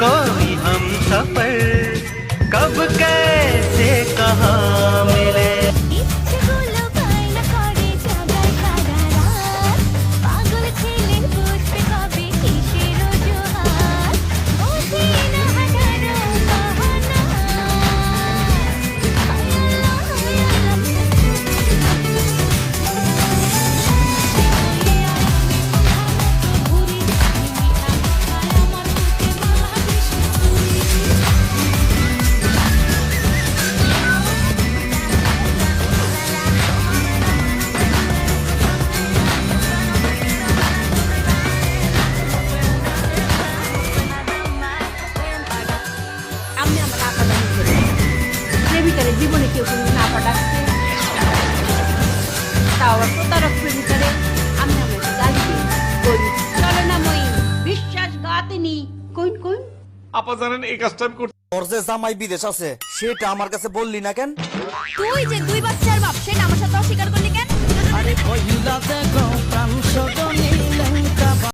कोई हम सफ़र कब कैसे कहा? জীবনে কেউ কোনো না। পাঠাচ্ছে তাও আবার প্রতারক প্রেমিকারে আমি আমার গালি করি চলো না মই বিশ্বাসঘাতিনী কইন কইন। আপা জানেন এই কাজটা আমি করতে তোর যে জামাই বিদেশ আছে সেটা আমার কাছে বললি না কেন? তুই যে দুই বাচ্চার বাপ